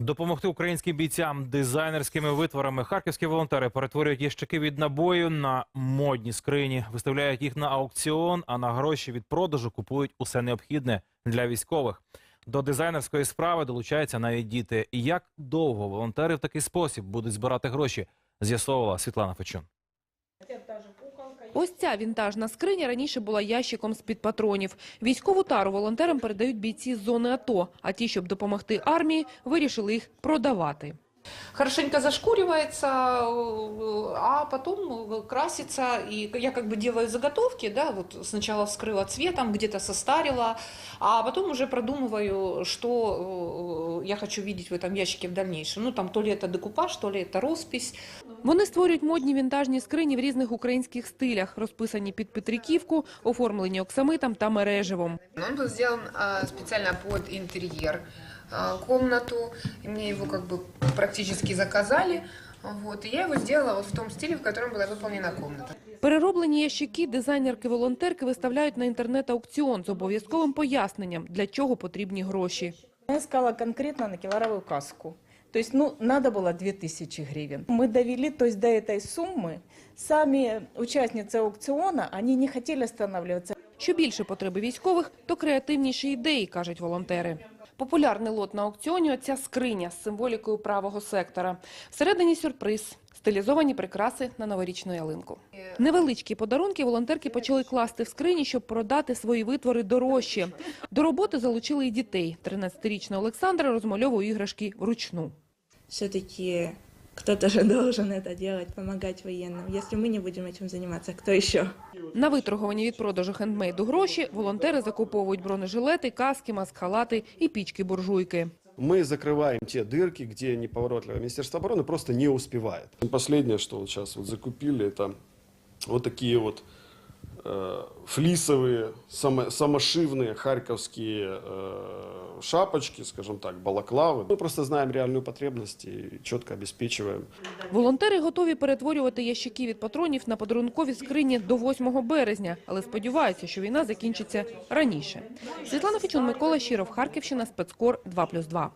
Допомогти українським бійцям дизайнерськими витворами харківські волонтери перетворюють ящики від набою на модні скрині, виставляють їх на аукціон, а на гроші від продажу купують усе необхідне для військових. До дизайнерської справи долучаються навіть діти. Як довго волонтери в такий спосіб будуть збирати гроші, з'ясовувала Світлана Фечун. Ось ця вінтажна скриня раніше була ящиком з-під патронів. Військову тару волонтерам передають бійці з зони АТО, а ті, щоб допомогти армії, вирішили їх продавати. хорошенько зашкуривается, э, а потом э, красится. И я как бы делаю заготовки, да, вот сначала вскрыла цветом, где-то состарила, а потом уже продумываю, что э, я хочу видеть в этом ящике в дальнейшем. Ну, там то ли это декупаж, то ли это роспись. Вони створюють модні вінтажні скрині в різних українських стилях, розписані під Петриківку, оформлені оксамитом та мереживом. Он был сделан а, специально под интерьер а, комнату, и мне его как бы практически заказали. Вот, и я его сделала вот в том стиле, в котором была выполнена комната. Перероблені ящики дизайнерки-волонтерки виставляють на інтернет-аукціон з обов'язковим поясненням, для чого потрібні гроші. Я искала конкретно на килоровую каску. То есть, ну, надо было 2000 гривен. Мы довели, то есть, до этой суммы. Сами участницы аукциона, они не хотели останавливаться. Що більше потреби військових, то креативніші ідеї, кажуть волонтери. Популярний лот на аукціоні – оця скриня з символікою правого сектора. Всередині сюрприз – стилізовані прикраси на новорічну ялинку. Невеличкі подарунки волонтерки почали класти в скрині, щоб продати свої витвори дорожче. До роботи залучили і дітей. 13-річна Олександра розмальовує іграшки вручну. все-таки кто-то же должен это делать, помогать военным. Если мы не будем этим заниматься, кто еще? На виторговані від продажу хендмейду гроші волонтери закуповують бронежилети, каски, маскалати і пічки-буржуйки. Мы закрываем те дырки, где неповоротливое Министерство обороны просто не успевает. Последнее, что вот сейчас вот закупили, это вот такие вот э, флисовые, само- самошивные харьковские э, шапочки, скажем так, балаклави. Ми просто знаємо реальну потребність і чітко обеспечиваем Волонтери готові перетворювати ящики від патронів на подарункові скрині до 8 березня, але сподіваються, що війна закінчиться раніше. Світлана Фічун, Микола Щиров, Харківщина, спецкор 2+,2.